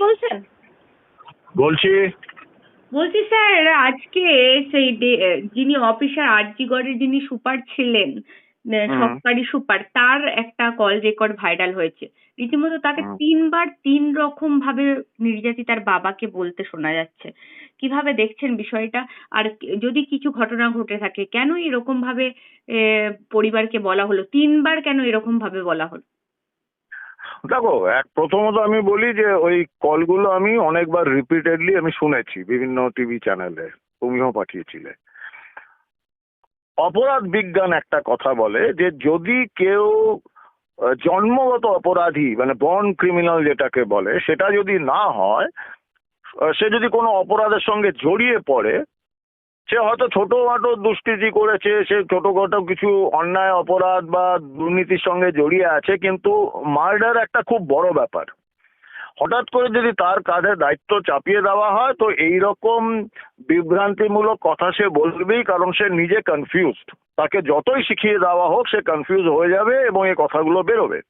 বলছেন? বলছি। বলছি স্যার আজকে সেই যিনি অফিসার আরজিগড়ের যিনি সুপার ছিলেন। সহকারী সুপার তার একটা কল রেকর্ড ভাইরাল হয়েছে। রীতিমতো তাকে তিনবার তিন রকম ভাবে নির্যাতি তার বাবাকে বলতে শোনা যাচ্ছে। কীভাবে দেখছেন বিষয়টা? আর যদি কিছু ঘটনা ঘটে থাকে কেন এরকম ভাবে পরিবারকে বলা হলো? তিনবার কেন এরকম ভাবে বলা হলো? দেখো, এক প্রথমত আমি বলি যে ওই কলগুলো আমি অনেকবার রিপিটেডলি আমি শুনেছি বিভিন্ন টিভি চ্যানেলে তুমিও পাঠিয়েছিলে। অপরাধ বিজ্ঞান একটা কথা বলে যে যদি কেউ জন্মগত অপরাধী মানে বর্ন ক্রিমিনাল যেটাকে বলে, সেটা যদি না হয় সে যদি কোনো অপরাধের সঙ্গে জড়িয়ে পড়ে সে হয়তো ছোটখাটো দুষ্কৃতি করেছে, সে ছোটখাটো কিছু অন্যায়, অপরাধ বা দুর্নীতির সঙ্গে জড়িয়ে আছে, কিন্তু মার্ডার একটা খুব বড় ব্যাপার। হঠাৎ করে যদি তার কাঁধে দায়িত্ব চাপিয়ে দেওয়া হয়, তো এই রকম বিভ্রান্তিমূলক কথা সে বলবেই, কারণ সে নিজে কনফিউজড তাকে যতই শিখিয়ে দেওয়া হোক, সে কনফিউজ হয়ে যাবে এবং এই কথাগুলো বেরোবে।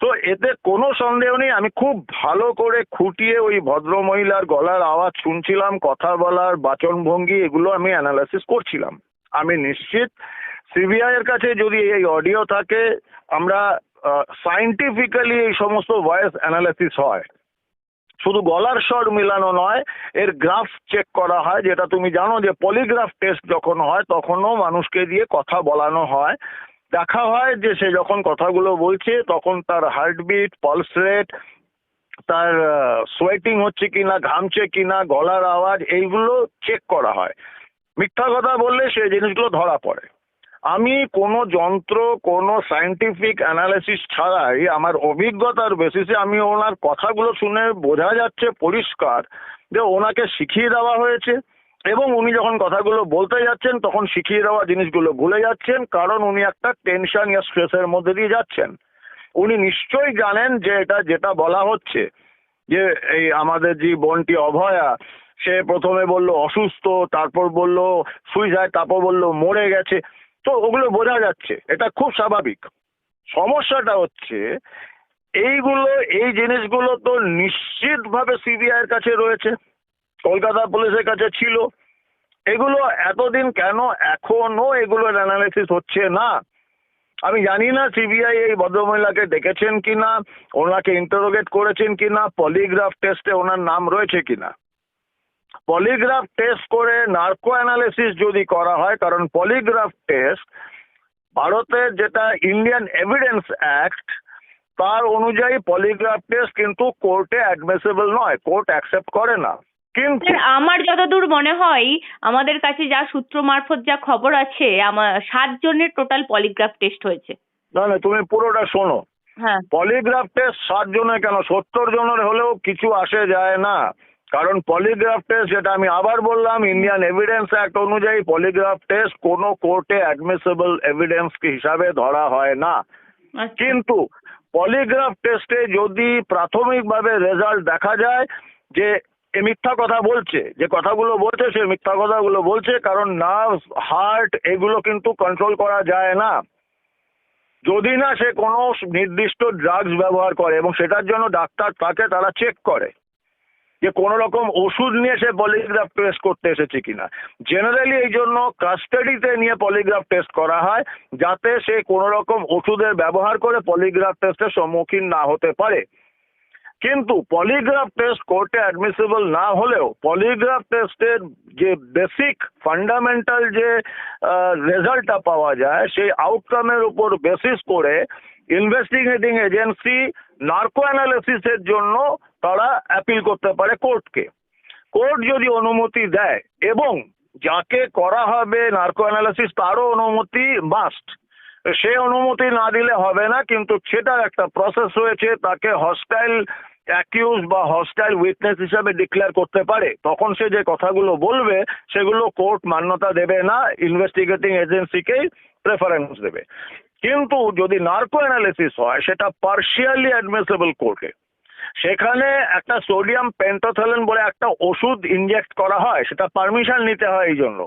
তো এতে কোনো সন্দেহ নেই। আমি খুব ভালো করে খুঁটিয়ে ওই ভদ্র মহিলার গলার আওয়াজ শুনছিলাম, কথা বলার, বাচনভঙ্গি এগুলো আমি অ্যানালাইসিস করছিলাম। আমি নিশ্চিত সিবিআই এর কাছে যদি এই অডিও থাকে, আমরা সাইন্টিফিক্যালি এই সমস্ত ভয়েস অ্যানালাইসিস হয়। শুধু গলার স্বর মিলানো নয়, এর গ্রাফ চেক করা হয়, যেটা তুমি জানো যে পলিগ্রাফ টেস্ট যখন হয়, তখনও মানুষকে দিয়ে কথা বলানো হয়। দেখা হয় যে সে যখন কথাগুলো বলছে, তখন তার হার্টবিট পালস রেট তার সোয়েটিং হচ্ছে কিনা, ঘামছে কিনা, গলার আওয়াজ, এইগুলো চেক করা হয়। মিথ্যা কথা বললে সে জিনিসগুলো ধরা পড়ে। আমি কোনো যন্ত্র, কোনো সায়েন্টিফিক অ্যানালিসিস ছাড়াই আমার অভিজ্ঞতার বেসিসে আমি ওনার কথাগুলো শুনে বোঝা যাচ্ছে পরিষ্কার যে ওনাকে শিখিয়ে দেওয়া হয়েছে। এবং উনি যখন কথাগুলো বলতে যাচ্ছেন, তখন শিখিয়ে দেওয়া জিনিসগুলো ভুলে যাচ্ছেন, কারণ উনি একটা টেনশন ইয়া স্ট্রেসের মধ্যে দিয়ে যাচ্ছেন। উনি নিশ্চয়ই জানেন যে এটা যেটা বলা হচ্ছে, যে এই আমাদের যে বোনটি অভয়া, সে প্রথমে বলল অসুস্থ, তারপর বলল সুইসাইড তারপর বলল মরে গেছে। তো ওগুলো বোঝা যাচ্ছে, এটা খুব স্বাভাবিক। সমস্যাটা হচ্ছে, এইগুলো, এই জিনিসগুলো তো নিশ্চিতভাবে সিবিআইয়ের কাছে রয়েছে। কলকাতা পুলিশের কাছে ছিল। এগুলো এতদিন কেন এখনও এগুলোর অ্যানালিসিস হচ্ছে না? আমি জানি না সিবিআই এই ভদ্রমহিলাকে ডেকেছেন কিনা, ওনাকে ইন্টারোগেট করেছেন কিনা পলিগ্রাফ টেস্টে ওনার নাম রয়েছে কিনা। পলিগ্রাফ টেস্ট করে নার্কো অ্যানালিসিস যদি করা হয়, কারণ পলিগ্রাফ টেস্ট ভারতের যেটা ইন্ডিয়ান এভিডেন্স অ্যাক্ট তার অনুযায়ী পলিগ্রাফ টেস্ট কিন্তু কোর্টে অ্যাডমিসেবল নয় কোর্ট অ্যাকসেপ্ট করে না। কিন্তু আমার যতদূর মনে হয় আমাদের কাছে যা সূত্র মারফত যা খবর আছে আমার সাত জনের টোটাল পলিগ্রাফ টেস্ট হয়েছে। না না তুমি পুরোটা শোনো। হ্যাঁ। পলিগ্রাফ টেস্ট ষাট জনের কেন? সত্তর জনের হলেও কিছু আসে যায় না। কারণ পলিগ্রাফ টেস্ট যেটা আমি আবার বললাম ইন্ডিয়ান এভিডেন্স অ্যাক্ট অনুযায়ী পলিগ্রাফ টেস্ট কোনো কোর্টে অ্যাডমিসেবল এভিডেন্স হিসাবে ধরা হয় না। আচ্ছা। কিন্তু পলিগ্রাফ টেস্টে যদি প্রাথমিকভাবে রেজাল্ট দেখা যায় যে এ মিথ্যা কথা বলছে। যে কথাগুলো বলছে, সে মিথ্যা কথাগুলো বলছে, কারণ নার্ভ হার্ট এগুলো কিন্তু কন্ট্রোল করা যায় না। যদি না সে কোনো নির্দিষ্ট ড্রাগস ব্যবহার করে এবং সেটার জন্য ডাক্তার তাকে, তারা চেক করে যে কোনো রকম ওষুধ নিয়ে সে পলিগ্রাফ টেস্ট করতে এসেছে কিনা। জেনারেলি এই জন্য কাস্টাডিতে নিয়ে পলিগ্রাফ টেস্ট করা হয়, যাতে সে কোনো রকম ওষুধের ব্যবহার করে পলিগ্রাফ টেস্টের সম্মুখীন না হতে পারে। কিন্তু পলিগ্রাফ টেস্ট কোর্টে অ্যাডমিসিবল না হলেও পলিগ্রাফ টেস্টের যে বেসিক ফান্ডামেন্টাল যে রেজাল্টটা পাওয়া যায়, সেই আউটকামের উপর বেসিস করে ইনভেস্টিগেটিং এজেন্সি নার্কো অ্যানালিসিসের জন্য তারা অ্যাপিল করতে পারে কোর্টকে কোর্ট যদি অনুমতি দেয় এবং যাকে করা হবে নার্কো অ্যানালিসিস তারও অনুমতি মাস্ট সে অনুমতি না দিলে হবে না, কিন্তু সেটার একটা প্রসেস রয়েছে, তাকে হস্টাইল অ্যাকিউজ বা হস্টাইল উইটনেস হিসাবে ডিক্লেয়ার করতে পারে, তখন সে যে কথাগুলো বলবে, সেগুলো কোর্ট মান্যতা দেবে না ইনভেস্টিগেটিং এজেন্সিকেই প্রেফারেন্স দেবে। কিন্তু যদি নার্কো অ্যানালিসিস হয়, সেটা পার্শিয়ালি অ্যাডমিসেবল কোর্টে সেখানে একটা সোডিয়াম পেন্টোথেলেন বলে একটা ওষুধ ইনজেক্ট করা হয়, সেটা পারমিশন নিতে হয় এই জন্য।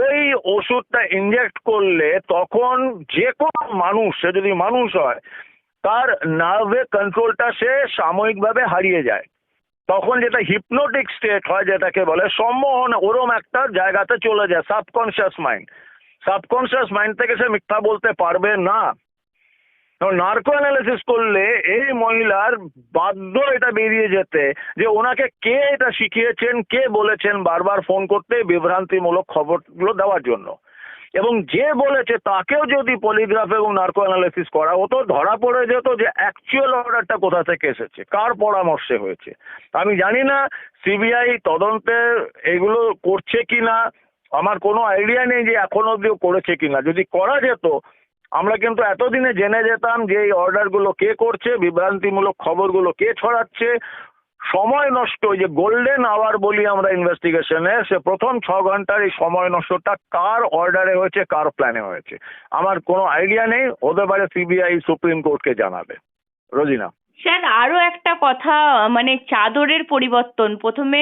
ওই ওষুধটা ইনজেক্ট করলে তখন যে কোনো মানুষ, সে যদি মানুষ হয় তার নার্ভে কন্ট্রোলটা সে সাময়িকভাবে হারিয়ে যায়। তখন যেটা হিপনোটিক স্টেট হয়, যেটাকে বলে সম্মোহন ওরম একটা জায়গাতে চলে যায় সাবকনশিয়াস মাইন্ড সাবকনশিয়াস মাইন্ড থেকে সে মিথ্যা বলতে পারবে না। নার্কো অ্যানালিসিস করলে এই মহিলার বাধ্য এটা বেরিয়ে যেতে যে ওনাকে কে এটা শিখিয়েছেন, কে বলেছেন, বারবার ফোন করতে বিভ্রান্তিমূলক খবরগুলো দেওয়ার জন্য। এবং যে বলেছে তাকেও যদি পলিগ্রাফ এবং নার্কো অ্যানালিসিস করা হতো, ধরা পড়ে যেত যে অ্যাকচুয়াল অর্ডারটা কোথা থেকে এসেছে, কার পরামর্শে হয়েছে। আমি জানি না সিবিআই তদন্তে এগুলো করছে কি না আমার কোনো আইডিয়া নেই যে এখন অবধিও করেছে কিনা। যদি করা যেত, আমরা কিন্তু এতদিনে জেনে যেতাম যে এই অর্ডারগুলো কে করছে, বিভ্রান্তিমূলক খবরগুলো কে ছড়াচ্ছে সময় নষ্ট, ওই যে গোল্ডেন আওয়ার বলি আমরা ইনভেস্টিগেশনে সে প্রথম ছ ঘণ্টার এই সময় নষ্টটা কার অর্ডারে হয়েছে, কার প্ল্যানে হয়েছে? আমার কোনো আইডিয়া নেই হতে পারে সিবিআই সুপ্রিম কোর্টকে জানাবে। রোজিনা। স্যার আরও একটা কথা মানে চাদরের পরিবর্তন। প্রথমে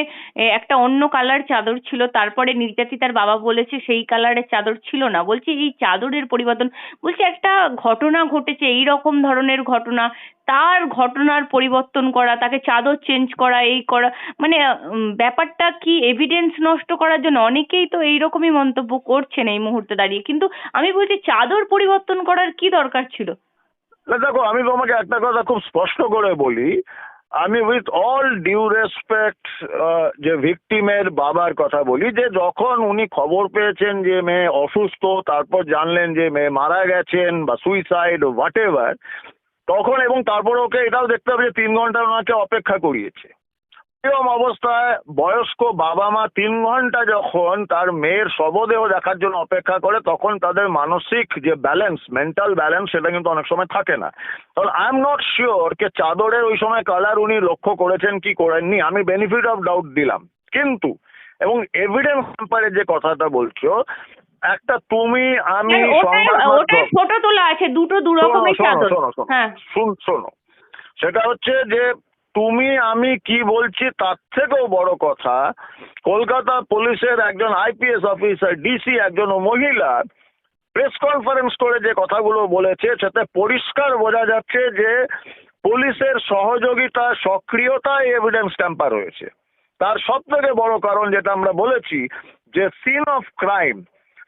একটা অন্য কালার চাদর ছিল, তারপরে নির্যাতিতার বাবা বলেছে সেই কালারের চাদর ছিল না। বলছি, এই চাদরের পরিবর্তন, বলছি, একটা ঘটনা ঘটেছে, এইরকম ধরনের ঘটনা, তার ঘটনার পরিবর্তন করা, তাকে চাদর চেঞ্জ করা, এই করা। মানে ব্যাপারটা কি এভিডেন্স নষ্ট করার জন্য? অনেকেই তো এইরকমই মন্তব্য করছেন এই মুহূর্তে দাঁড়িয়ে। কিন্তু আমি বলছি, চাদর পরিবর্তন করার কি দরকার ছিল? না, দেখো, আমি তোমাকে একটা কথা খুব স্পষ্ট করে বলি। আমি উইথ অল ডিউ রেসপেক্ট যে ভিকটিমের বাবার কথা বলি, যে যখন উনি খবর পেয়েছেন যে মেয়ে অসুস্থ, তারপর জানলেন যে মেয়ে মারা গেছেন বা সুইসাইড হোয়াট এভার তখন এবং তারপর ওকে এটাও দেখতে হবে যে তিন ঘণ্টা ওনাকে অপেক্ষা করিয়েছে। এরকম অবস্থায় বয়স্ক বাবা মা তিন ঘণ্টা যখন তার মেয়ের শবদেহ দেখার জন্য অপেক্ষা করে তখন তাদের মানসিক যে ব্যালেন্স মেন্টাল ব্যালেন্স সেটা কিন্তু অনেক সময় থাকে না। তখন আই এম নট শিওর কে চাদরের ওই সময় কালার উনি লক্ষ্য করেছেন কি করেননি আমি বেনিফিট অফ ডাউট দিলাম। কিন্তু এবং এভিডেন্স ব্যাপারে যে কথাটা বলছো একটা তুমি আমি ফটো তোলা আছে দুটো দু রকমের শোনো, চাদর। শোনো। হ্যাঁ। শুন শোনো। সেটা হচ্ছে যে তুমি, আমি কি বলছি তার থেকেও বড় কথা, কলকাতা পুলিশের একজন আইপিএস অফিসার, ডিসি একজন মহিলা প্রেস কনফারেন্স করে যে কথাগুলো বলেছে, সেতে পরিষ্কার বোঝা যাচ্ছে যে পুলিশের সহযোগিতা, সক্রিয়তা এভিডেন্স ট্যাম্পার হয়েছে তার সব থেকে বড় কারণ যেটা আমরা বলেছি, যে সিন অফ ক্রাইম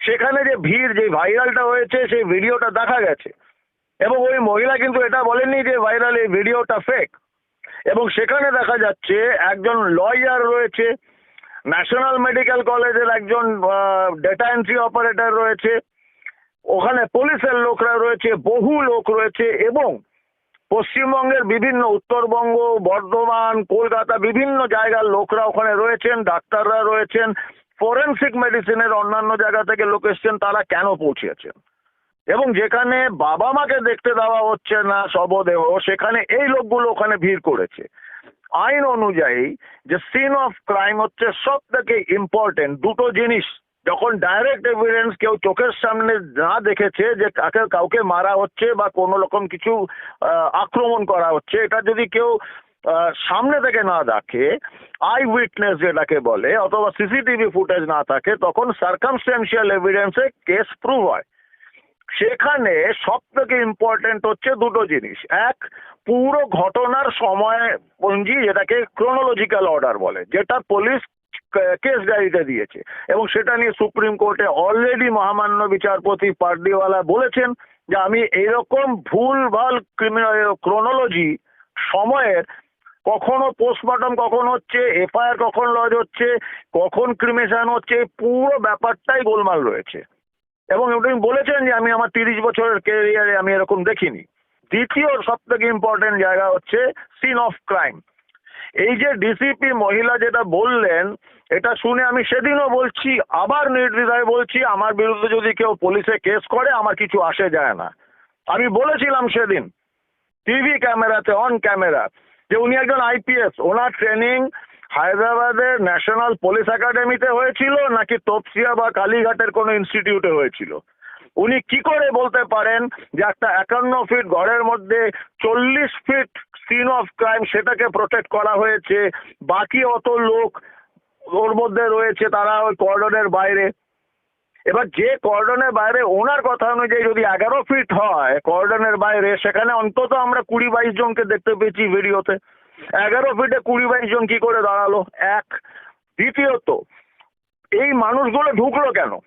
সেখানে যে ভিড়, যে ভাইরালটা হয়েছে, সেই ভিডিওটা দেখা গেছে। এবং ওই মহিলা কিন্তু এটা বলেননি যে ভাইরাল এই ভিডিওটা ফেক এবং সেখানে দেখা যাচ্ছে একজন লয়ার রয়েছে ন্যাশনাল মেডিকেল কলেজের একজন ডেটা এন্ট্রি অপারেটর রয়েছে, ওখানে পুলিশের লোকরা রয়েছে, বহু লোক রয়েছে এবং পশ্চিমবঙ্গের বিভিন্ন, উত্তরবঙ্গ, বর্ধমান, কলকাতা বিভিন্ন জায়গার লোকরা ওখানে রয়েছেন, ডাক্তাররা রয়েছেন ফরেন্সিক মেডিসিনের অন্যান্য জায়গা থেকে লোক এসছেন, তারা কেন পৌঁছেছেন? এবং যেখানে বাবা মাকে দেখতে দেওয়া হচ্ছে না শবদেহ, সেখানে এই লোকগুলো ওখানে ভিড় করেছে। আইন অনুযায়ী যে সিন অফ ক্রাইম হচ্ছে সব থেকে ইম্পর্টেন্ট দুটো জিনিস। যখন ডাইরেক্ট এভিডেন্স কেউ চোখের সামনে না দেখেছে যে কাকে, কাউকে মারা হচ্ছে বা কোনো রকম কিছু আক্রমণ করা হচ্ছে, এটা যদি কেউ সামনে থেকে না দেখে আই উইটনেস যেটাকে বলে, অথবা সিসিটিভি ফুটেজ না থাকে, তখন সার্কামস্টেন্সিয়াল এভিডেন্সে কেস প্রুভ হয়। সেখানে সব থেকে ইম্পর্টেন্ট হচ্ছে দুটো জিনিস। এক, পুরো ঘটনার সময় পঞ্জি যেটাকে ক্রোনোলজিক্যাল অর্ডার বলে, যেটা পুলিশ কেস ডায়েরিতে দিয়েছে। এবং সেটা নিয়ে সুপ্রিম কোর্টে অলরেডি মহামান্য বিচারপতি পার্ডিওয়ালা বলেছেন যে, আমি এরকম ভুলভাল ক্রোনোলজি সময়ের, কখনো পোস্টমর্টম কখন হচ্ছে এফআইআর কখন লজ হচ্ছে, কখন ক্রিমেশন হচ্ছে পুরো ব্যাপারটাই গোলমাল রয়েছে। এবং উনি বলেছেন যে আমি আমার তিরিশ বছরের কেরিয়ারে আমি এরকম দেখিনি। দ্বিতীয় সব থেকে ইম্পর্টেন্ট জায়গা হচ্ছে সিন অফ ক্রাইম এই যে ডিসিপি মহিলা যেটা বললেন, এটা শুনে আমি সেদিনও বলছি, আবার নির্দ্বিধায় বলছি, আমার বিরুদ্ধে যদি কেউ পুলিশে কেস করে, আমার কিছু আসে যায় না। আমি বলেছিলাম সেদিন টিভি ক্যামেরাতে অন ক্যামেরা যে উনি একজন আইপিএস ওনার ট্রেনিং হায়দ্রাবাদের ন্যাশনাল পুলিশ একাডেমিতে হয়েছিল নাকি তপসিয়া বা কালীঘাটের কোনো ইনস্টিটিউটে হয়েছিল? উনি কি করে বলতে পারেন যে একটা একান্ন ফিট ঘরের মধ্যে চল্লিশ ফিট সিন অফ ক্রাইম সেটাকে প্রোটেক্ট করা হয়েছে? বাকি অত লোক ওর মধ্যে রয়েছে, তারা ওই কর্ডনের বাইরে। এবার যে কর্ডনের বাইরে, ওনার কথা অনুযায়ী যদি এগারো ফিট হয় কর্ডনের বাইরে, সেখানে অন্তত আমরা কুড়ি বাইশ জনকে দেখতে পেয়েছি ভিডিওতে এগারো ফিটে কুড়ি বাইশ জন কি করে দাঁড়াল? এক। দ্বিতীয়ত, এই মানুষগুলো ঢুকলো কেন?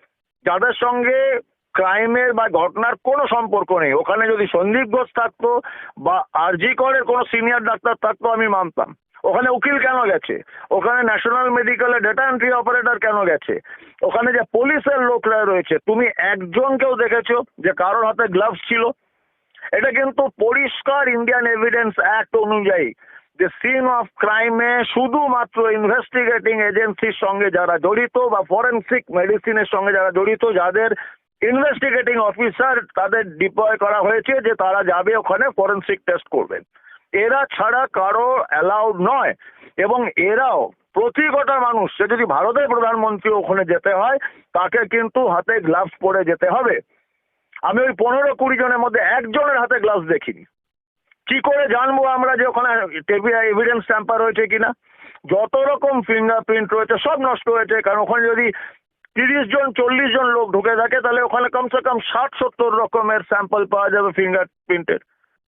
যাদের সঙ্গে ক্রাইমের বা ঘটনার কোনো সম্পর্ক নেই। ওখানে যদি সন্দীপ ঘোষ থাকতো বা আরজি করের কোনো সিনিয়র ডাক্তার থাকতো, আমি মানতাম। ওখানে উকিল কেন গেছে? ওখানে ন্যাশনাল মেডিকেলে ডেটা এন্ট্রি অপারেটর কেন গেছে? ওখানে যে পুলিশের লোকরা রয়েছে, তুমি একজনকেও দেখেছ যে কারোর হাতে গ্লাভস ছিল? এটা কিন্তু পরিষ্কার ইন্ডিয়ান এভিডেন্স অ্যাক্ট অনুযায়ী যে সিন অফ ক্রাইমে শুধুমাত্র ইনভেস্টিগেটিং এজেন্সির সঙ্গে যারা জড়িত বা ফরেনসিক মেডিসিনের সঙ্গে যারা জড়িত, যাদের ইনভেস্টিগেটিং অফিসার তাদের ডিপ্লয় করা হয়েছে যে তারা যাবে ওখানে ফরেনসিক টেস্ট করবেন। এরা ছাড়া কারও অ্যালাউড নয় এবং এরাও প্রতি কটা মানুষ, সে যদি ভারতের প্রধানমন্ত্রী ওখানে যেতে হয়, তাকে কিন্তু হাতে গ্লাভস পরে যেতে হবে। আমি ওই পনেরো কুড়ি জনের মধ্যে একজনের হাতে গ্লাভস দেখিনি। কি করে জানব আমরা যে ওখানে এভিডেন্স ট্যাম্পার হয়েছে কিনা? যত রকম ফিঙ্গারপ্রিন্ট রয়েছে, সব নষ্ট হয়েছে। কারণ ওখানে যদি তিরিশ জন, চল্লিশ জন লোক ঢুকে থাকে, তাহলে ওখানে কমসে কম ষাট, সত্তর রকমের স্যাম্পল পাওয়া যাবে ফিঙ্গারপ্রিন্টের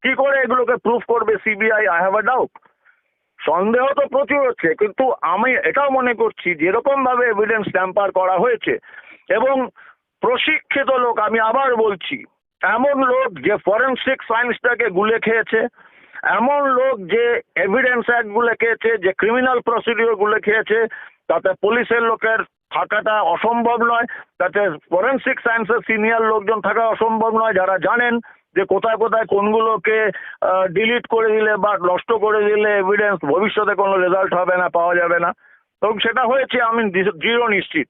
কি করে এগুলোকে প্রুফ করবে CBI I have a doubt সন্দেহ তো প্রচুর হচ্ছে, কিন্তু আমি এটাও মনে করছি যেরকম ভাবে এভিডেন্স ট্যাম্পার করা হয়েছে, এবং প্রশিক্ষিত লোক, আমি আবার বলছি এমন লোক যে ফরেনসিক সায়েন্সটাকে গুলে খেয়েছে, এমন লোক যে এভিডেন্স অ্যাক্ট গুলে খেয়েছে, যে ক্রিমিনাল প্রসিডিওর গুলে খেয়েছে, তাতে পুলিশের লোকের থাকাটা অসম্ভব নয়, তাতে ফরেনসিক সায়েন্সের সিনিয়র লোকজন থাকা অসম্ভব নয়, যারা জানেন যে কোথায় কোথায় কোনগুলোকে ডিলিট করে দিলে বা নষ্ট করে দিলে এভিডেন্স ভবিষ্যতে কোনো রেজাল্ট হবে না, পাওয়া যাবে না। এবং সেটা হয়েছে, আমি দৃঢ় নিশ্চিত।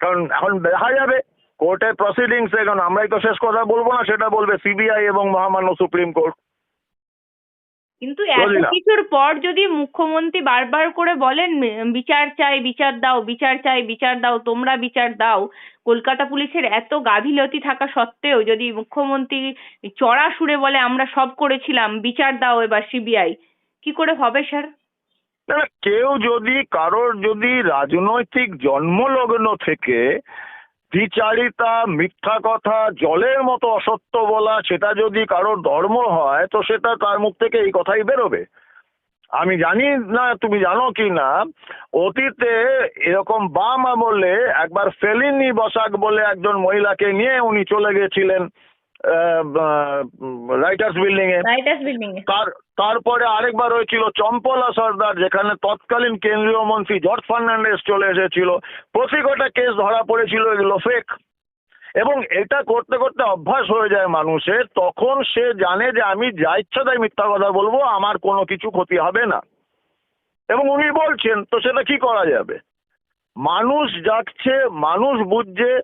কারণ এখন দেখা যাবে কোর্টের প্রসিডিংস এখন আমরাই তো শেষ কথা বলব না সেটা বলবে সিবিআই এবং মহামান্য সুপ্রিম কোর্ট। কিন্তু এত কিছুর পর যদি মুখ্যমন্ত্রী বারবার করে বলেন বিচার চাই বিচার দাও বিচার চাই বিচার দাও তোমরা বিচার দাও কলকাতা পুলিশের এত গাফিলতি থাকা সত্ত্বেও যদি মুখ্যমন্ত্রী চড়া সুরে বলে আমরা সব করেছিলাম বিচার দাও এবার সিবিআই কি করে হবে স্যার? না কেউ যদি কারোর যদি রাজনৈতিক জন্মলগ্ন থেকে দ্বিচারিতা, মিথ্যা কথা, জলের মতো অসত্য বলা, সেটা যদি কারোর ধর্ম হয়, তো সেটা তার মুখ থেকে এই কথাই বেরোবে। আমি জানি না তুমি জানো কি না, অতীতে এরকম বাম আমলে একবার ফেলিনি বসাক বলে একজন মহিলাকে নিয়ে উনি চলে গেছিলেন। রাইটার্স বিল্ডিং এ। রাইটার্স বিল্ডিং এ। তারপরে আরেকবার হয়েছিল চম্পলা সর্দার যেখানে তৎকালীন কেন্দ্রীয় মন্ত্রী জর্জ ফার্নান্ডেস চলে এসেছিল। প্রতি কটা কেস ধরা পড়েছিল এগুলো ফেক এবং এটা করতে করতে অভ্যাস হয়ে যায় মানুষের। তখন সে জানে যে আমি যা ইচ্ছা তাই মিথ্যা কথা বলব আমার কোনো কিছু ক্ষতি হবে না। এবং উনি বলছেন তো সেটা কি করা যাবে? মানুষ যাচ্ছে মানুষ বুঝছে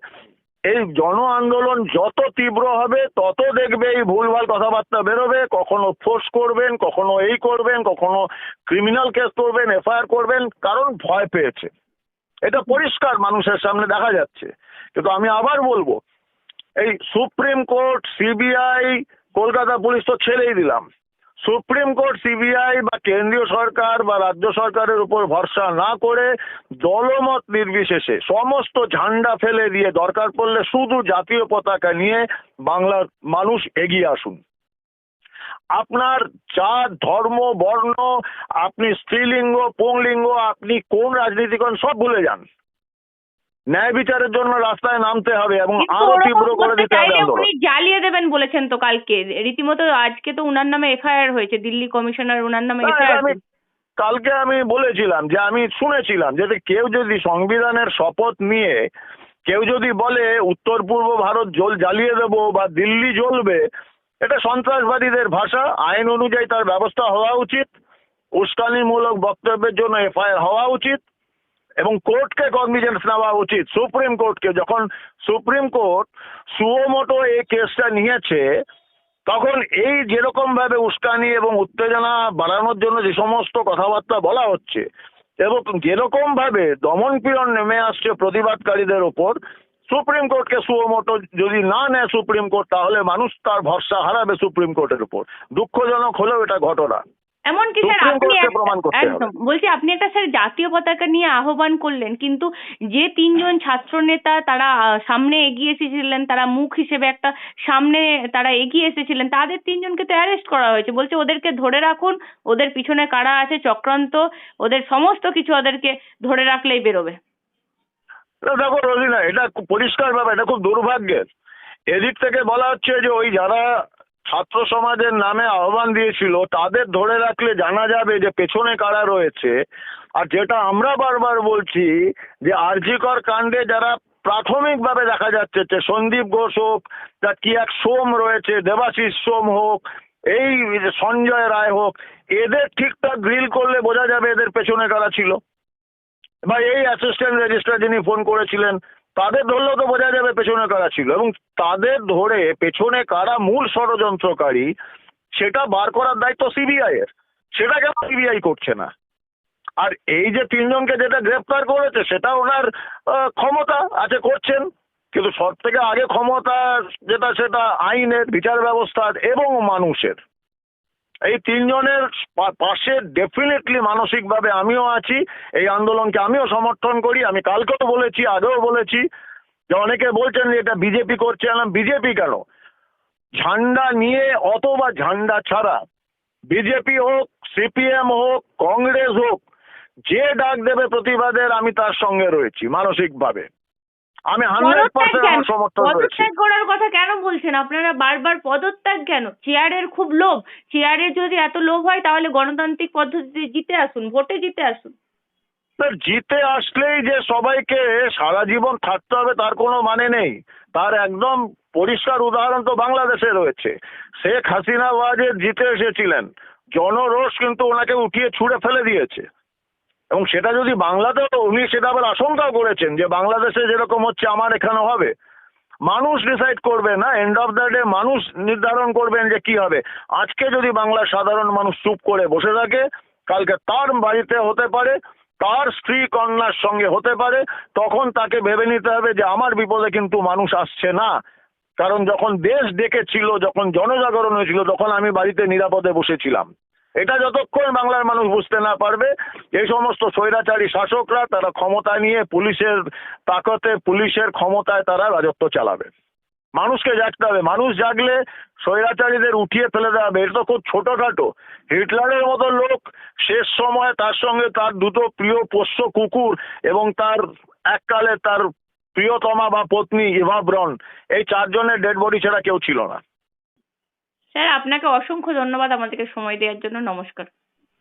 এই জন আন্দোলন যত তীব্র হবে, তত দেখবে এই ভুলভাল কথাবার্তা বেরোবে। কখনো ফোর্স করবেন, কখনো এই করবেন, কখনো ক্রিমিনাল কেস করবেন এফআইআর করবেন, কারণ ভয় পেয়েছে। এটা পরিষ্কার মানুষের সামনে দেখা যাচ্ছে। কিন্তু আমি আবার বলব, এই Supreme Court CBI Kolkata police তো ছেড়েই দিলাম। সুপ্রিম কোর্ট সিবিআই বা কেন্দ্রীয় সরকার বা রাজ্য সরকারের উপর ভরসা না করে দলমত নির্বিশেষে সমস্ত ঝান্ডা ফেলে দিয়ে দরকার পড়লে শুধু জাতীয় পতাকা নিয়ে বাংলার মানুষ এগিয়ে আসুন। আপনার জাত, ধর্ম, বর্ণ, আপনি স্ত্রীলিঙ্গ, পুংলিঙ্গ, আপনি কোন রাজনীতি করেন সব ভুলে যান। ন্যায় বিচারের জন্য রাস্তায় নামতে হবে এবং আরও তীব্র করে দিতে হবে উনি জ্বালিয়ে দেবেন বলেছেন তো কালকে। রীতিমতো আজকে তো উনার নামে এফআইআর হয়েছে দিল্লি কমিশনার উনার নামে এফআইআর কালকে আমি বলেছিলাম যে আমি শুনেছিলাম যে কেউ যদি সংবিধানের শপথ নিয়ে কেউ যদি বলে উত্তর পূর্ব ভারত জল জ্বালিয়ে দেবো বা দিল্লি জ্বলবে এটা সন্ত্রাসবাদীদের ভাষা আইন অনুযায়ী তার ব্যবস্থা হওয়া উচিত। উস্কানিমূলক বক্তব্যের জন্য এফআইআর হওয়া উচিত। এবং কোর্টকে কগনিজেন্স নেওয়া উচিত। সুপ্রিম কোর্টকে যখন সুপ্রিম কোর্ট সুমোটো এই কেসটা নিয়েছে, তখন এই যেরকম ভাবে উস্কানি এবং উত্তেজনা বাড়ানোর জন্য যে সমস্ত কথাবার্তা বলা হচ্ছে, এবং যেরকম ভাবে দমন পীড়ন নেমে আসছে প্রতিবাদকারীদের ওপর, সুপ্রিম কোর্টকে সুমোটো যদি না নেয় সুপ্রিম কোর্ট, তাহলে মানুষ তার ভরসা হারাবে সুপ্রিম কোর্টের উপর। দুঃখজনক হলেও এটা ঘটনা। এমনকি স্যার আপনি। একদম বলছি আপনি একটা স্যার জাতীয় পতাকা নিয়ে আহ্বান করলেন কিন্তু যে তিনজন ছাত্র নেতা তারা সামনে এগিয়ে এসেছিলেন তারা মুখ হিসেবে একটা সামনে তারা এগিয়ে এসেছিলেন তাদের তিনজনকে তো অ্যারেস্ট করা হয়েছে। বলছে ওদেরকে ধরে রাখুন ওদের পিছনে কারা আছে চক্রান্ত ওদের সমস্ত কিছু ওদেরকে ধরে রাখলেই বেরোবে। দেখো রোজিনা এটা খুব পরিষ্কার ব্যাপার এটা খুব দুর্ভাগ্যের। এদিক থেকে বলা হচ্ছে যে ওই যারা ছাত্র সমাজের নামে আহ্বান দিয়েছিল, তাদের ধরে রাখলে জানা যাবে যে পেছনে কারা রয়েছে। আর যেটা আমরা বারবার বলছি, যে আরজিকর কাণ্ডে যারা প্রাথমিকভাবে দেখা যাচ্ছে যে সন্দীপ ঘোষ হোক তা কি এক সোম রয়েছে, দেবাশিস সোম হোক, এই সঞ্জয় রায় হোক, এদের ঠিকঠাক গ্রিল করলে বোঝা যাবে এদের পেছনে কারা ছিল। বা এই অ্যাসিস্ট্যান্ট রেজিস্ট্রার যিনি ফোন করেছিলেন তাদের ধরলেও তো বোঝা যাবে পেছনে কারা ছিল এবং তাদের ধরে পেছনে কারা মূল ষড়যন্ত্রকারী, সেটা বার করার দায়িত্ব সিবিআই এর। সেটা কেন সিবিআই করছে না? আর এই যে তিনজনকে যেটা গ্রেপ্তার করেছে, সেটা ওনার ক্ষমতা আছে, করছেন। কিন্তু সব থেকে আগে ক্ষমতা যেটা, সেটা আইনের, বিচার ব্যবস্থার এবং মানুষের। এই তিনজনের পাশে ডেফিনেটলি মানসিকভাবে আমিও আছি, এই আন্দোলনকে আমিও সমর্থন করি, আমি কালকেও বলেছি, আগেও বলেছি, যে অনেকে বলছেন যে এটা বিজেপি করছে না বিজেপি কেন? ঝান্ডা নিয়ে অথবা ঝান্ডা ছাড়া, বিজেপি হোক, সিপিএম হোক, কংগ্রেস হোক, যে ডাক দেবে প্রতিবাদের আমি তার সঙ্গে রয়েছি, মানসিকভাবে। আমি হান্ড্রেড পার্সেন্ট সমর্থন করেছি। পদত্যাগ করার কথা কেন বলছেন? আপনারা বারবার পদত্যাগ কেন? চেয়ারের খুব লোভ। চেয়ারের যদি এত লোভ হয় তাহলে গণতান্ত্রিক পদ্ধতিতে জিতে আসুন ভোটে জিতে আসুন। স্যার জিতে আসলেই যে সবাইকে সারা জীবন থাকতে হবে তার কোনো মানে নেই। তার একদম পরিষ্কার উদাহরণ তো বাংলাদেশে রয়েছে। শেখ হাসিনা ওয়াজে জিতে এসেছিলেন। জনরোষ কিন্তু ওনাকে উঠিয়ে ছুঁড়ে ফেলে দিয়েছে। এবং সেটা যদি বাংলাতেও, উনি সেটা আবার আশঙ্কাও করেছেন যে বাংলাদেশে যেরকম হচ্ছে আমার এখানে হবে। মানুষ ডিসাইড করবে না এন্ড অফ দ্য ডে মানুষ নির্ধারণ করবেন যে কি হবে। আজকে যদি বাংলার সাধারণ মানুষ চুপ করে বসে থাকে, কালকে তার বাড়িতে হতে পারে, তার স্ত্রী কন্যার সঙ্গে হতে পারে, তখন তাকে ভেবে নিতে হবে যে আমার বিপদে কিন্তু মানুষ আসছে না। কারণ যখন দেশ ডেকেছিল, যখন জনজাগরণ হয়েছিল, তখন আমি বাড়িতে নিরাপদে বসেছিলাম। এটা যতক্ষণ বাংলার মানুষ বুঝতে না পারবে এই সমস্ত স্বৈরাচারী শাসকরা তারা ক্ষমতা নিয়ে পুলিশের তাকতে, পুলিশের ক্ষমতায় তারা রাজত্ব চালাবে। মানুষকে জাগতে হবে। মানুষ জাগলে স্বৈরাচারীদের উঠিয়ে ফেলে দেওয়া হবে। এটা তো খুব ছোটখাটো। হিটলারের মতো লোক শেষ সময় তার সঙ্গে তার দুটো প্রিয় পোষ্য কুকুর এবং তার এককালে তার প্রিয়তমা বা পত্নী ইভা ব্রন এই চারজনের ডেড বডি ছাড়া কেউ ছিল না। স্যার আপনাকে অসংখ্য ধন্যবাদ আমাদেরকে সময় দেওয়ার জন্য। নমস্কার।